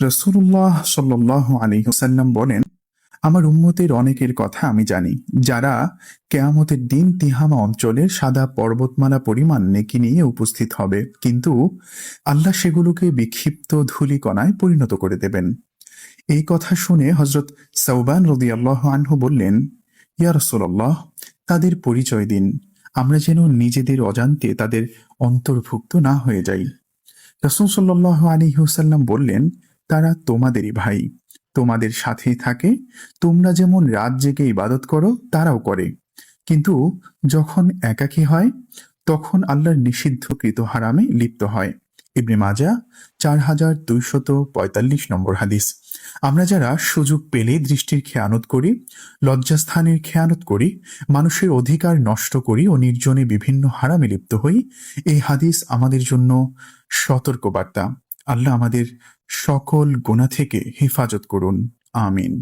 রসুল্লাহ সাল্লাহ আলী হুসাল্লাম বলেন, আমার উম্মতের অনেকের কথা আমি জানি। যারা কেয়ামতের দিন তিহামা অঞ্চলের সাদা পর্বতমালা পরিমাণ নেকি নিয়ে উপস্থিত হবে, কিন্তু আল্লাহ সেগুলোকে বিক্ষিপ্ত ধূলিকণায় পরিণত করে দেবেন। এই কথা শুনে হজরত সৌবান রদি আল্লাহ আনহু বললেন, ইয়া রসুল্লাহ তাদের পরিচয় দিন। আমরা যেন নিজেদের অজান্তে তাদের অন্তর্ভুক্ত না হয়ে যাই। রসুল সাল্লাহ আলী হুসাল্লাম বললেন তারা তোমাদেরই ভাই। তোমাদের সাথেই থাকে। তোমরা যেমন রাত জেগে ইবাদত করো, তারাও করে। কিন্তু যখন একাকী হয়, তখন আল্লাহর নিষিদ্ধকৃত হারামে লিপ্ত হয়। ইবনে মাজা চার হাজার দুইশত পঁয়তাল্লিশ নম্বর হাদিস। আমরা যারা সুযোগ পেলে দৃষ্টির খেয়ানত করি, লজ্জাস্থানের খেয়ানত করি, মানুষের অধিকার নষ্ট করি ও নির্জনে বিভিন্ন হারামে লিপ্ত হই, এই হাদিস আমাদের জন্য সতর্কবার্তা। আল্লাহ আমাদের সকল গোনা থেকে হেফাজত করুন। আমিন।